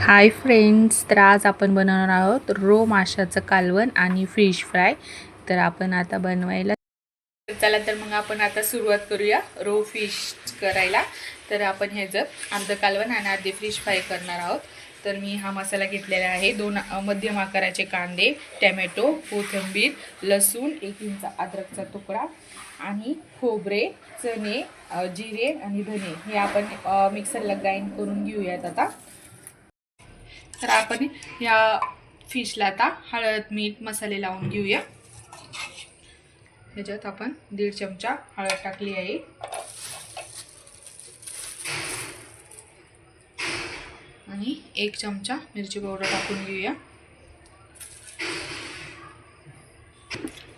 Hi friends तर आज आपण बनवणार आहोत रो माशाचं कालवण आणि फिश फ्राय तर आपण आता बनवायला चला तर मग आपण आता सुरुवात करूया रो फिश करायला. तर आपण हे जर अर्ध कालवण आणि अर्धे फिश फ्राय करणार आहोत. तर मी हा मसाला घेतलेला आहे. दोन मध्यम आकाराचे कांदे टॅमॅटो कोथिंबीर लसूण एक इंच अद्रकचा तुकडा आणि खोबरे चणे जिरे आणि धने हे आपण मिक्सरला ग्राइंड करून घेऊयात आता. तर आपण या फिशला आता हळद मीठ मसाले लावून घेऊया. ह्याच्यात आपण दीड चमचा हळद टाकली आहे. आणि एक चमचा मिरची पावडर टाकून घेऊया.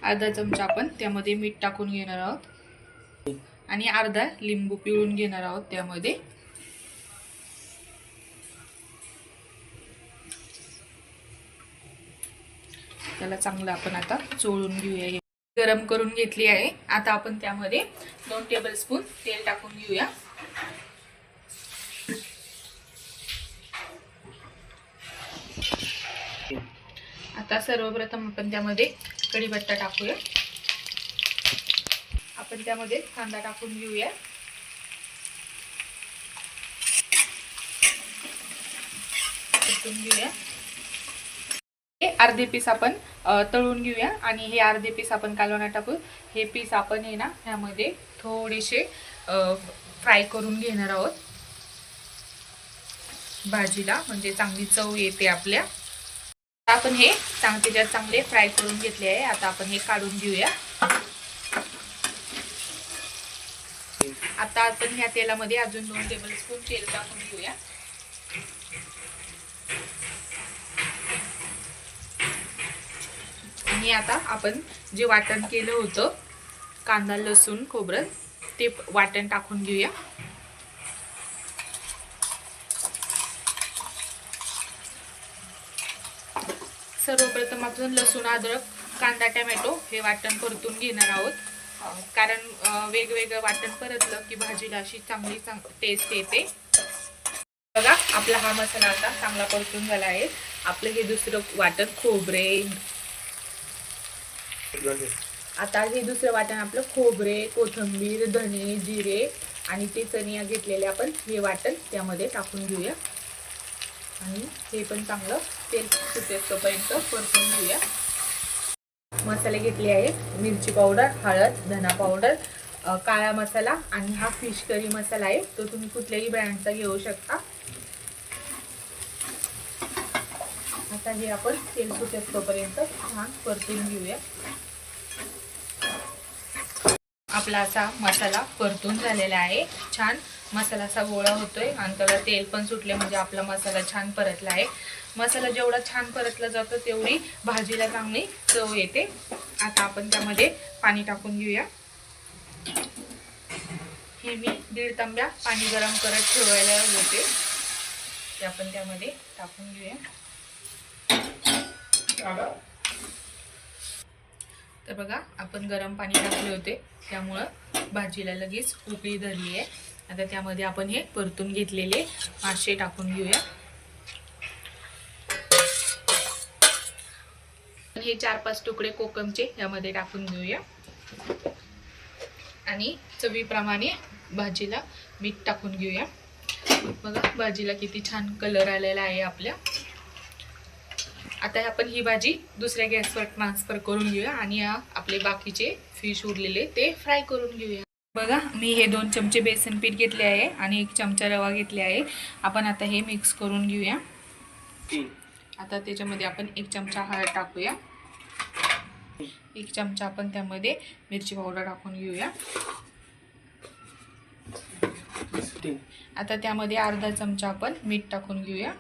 अर्धा चमचा आपण त्यामध्ये मीठ टाकून घेणार आहोत. आणि अर्धा लिंबू पिळून घेणार आहोत त्यामध्ये. त्याला चांगलं आपण आता चोळून घेऊया हे. गरम करून घेतली आहे. आता आपण त्यामध्ये दोन टेबल स्पून तेल टाकून घेऊया. आता सर्वप्रथम आपण त्यामध्ये कढीपत्ता टाकूया. आपण त्यामध्ये कांदा टाकून घेऊया. घेऊया. अर्धे पीस आपण तळून घेऊया. आणि हे अर्धे पीस आपण कालवणार टाकू. हे पीस आपण हे ना ह्यामध्ये थोडेसे फ्राय करून घेणार आहोत. भाजीला म्हणजे चांगली चव येते आपल्या. आता आपण हे चांगले त्याच्यात चांगले फ्राय करून घेतले आहे. आता आपण हे काढून घेऊया. आता आपण ह्या तेलामध्ये अजून दोन टेबल स्पून तेल टाकून घेऊया. आणि आता आपण जे वाटण केलं होतं कांदा लसूण खोबरं ते वाटण टाकून घेऊया. सर्वप्रथम आपण लसूण अद्रक कांदा टमॅटो हे वाटण परतून घेणार आहोत. कारण वेगवेगळं वाटण परतलं की भाजीला अशी चांगली चांग टेस्ट येते. बघा आपला हा मसाला आता चांगला परतून झाला आहे. आपलं हे दुसरं वाटण खोबरे आता हे दुसरं वाटण आपलं खोबरे कोथिंबीर धने जिरे आणि ते चनिया घेतलेले आपण हे वाटण त्यामध्ये टाकून घेऊया. आणि हे पण चांगलं तेल सुटेपर्यंत परतून घेऊया. मसाले घेतले आहेत. मिरची पावडर हळद धना पावडर काळा मसाला आणि हा फिश करी मसाला आहे. तो तुम्ही कुठल्याही ब्रँडचा घेऊ शकता. आता हे आपण तेल सुटेपर्यंत छान परतून घेऊया. आपला असा मसाला परतून झालेला आहे. छान मसाला असा गोळा होतोय आणि त्याला तेल पण सुटले म्हणजे आपला मसाला छान परतला आहे. मसाला जेवढा छान परतला जातो तेवढी भाजीला चांगली चव येते. आता आपण त्यामध्ये पाणी टाकून घेऊया. हे मी दीड तांब्या पाणी गरम करत ठेवायला होते. ते आपण त्यामध्ये टाकून घेऊया. तर बघा आपण गरम पाणी टाकले होते. त्यामुळं भाजीला लगेच उकळी धरली आहे. आता त्यामध्ये आपण हे परतून घेतलेले मासे टाकून घेऊया. हे चार पाच तुकडे कोकमचे यामध्ये टाकून घेऊया. आणि चवीप्रमाणे भाजीला मीठ टाकून घेऊया. बघा भाजीला किती छान कलर आलेला आहे आपल्या. आता आपण ही भाजी दुसऱ्या गॅसवर ट्रान्सफर करून घेऊया आणि आपले बाकीचे फिश उरलेले ते फ्राय करून घेऊया. बघा मी हे दोन चमचे बेसन पीठ घेतले आहे आणि एक चमचा रवा घेतले आहे. आपण आता हे मिक्स करून घेऊया. आता त्याच्यामध्ये आपण एक चमचा हळद टाकूया. एक चमचा आपण त्यामध्ये मिरची पावडर टाकून घेऊया. आता त्यामध्ये अर्धा चमचा आपण मीठ टाकून घेऊया.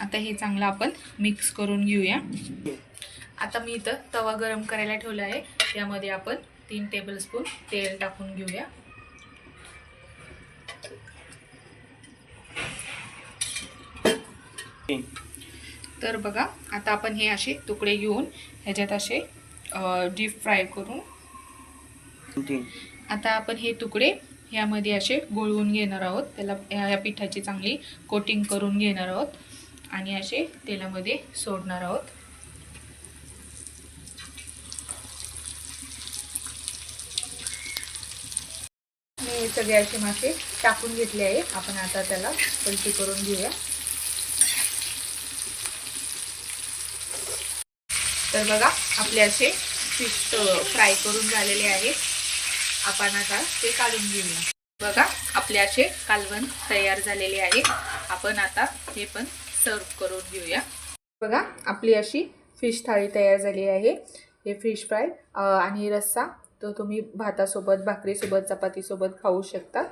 आता हे चांगलं आपण मिक्स करून घेऊया. आता मी इथं तवा गरम करायला ठेवला आहे. त्यामध्ये आपण तीन टेबलस्पून तेल टाकून घेऊया. तर बघा आता आपण हे असे तुकडे घेऊन ह्याच्यात असे डीप फ्राय करून आता आपण हे तुकडे यामध्ये असे गोळवून घेणार आहोत. त्याला ह्या या पिठाची चांगली कोटिंग करून घेणार आहोत. आणि असे तेलामध्ये सोडणार आहोत. मी सगळे असे मासे टाकून घेतले आहे. आपण आता त्याला पलटी करून घेऊया. तर बघा आपले असे फिश फ्राय करून झालेले आहेत. आपण आता ते काढून घेऊया. बघा आपले असे कालवण तयार झालेले आहे. आपण आता हे पण सर्व करून घेऊया. बघा आपली अशी फिश थाळी तयार झाली आहे. हे फिश फ्राय आणि रस्सा तो तुम्ही भातासोबत भाकरीसोबत चपातीसोबत खाऊ शकता.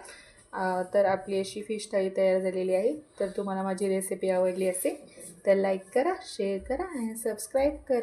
तर आपली अशी फिश थाळी तयार झालेली आहे. तर तुम्हाला माझी रेसिपी आवडली असेल तर लाईक करा शेअर करा आणि सबस्क्राईब करा.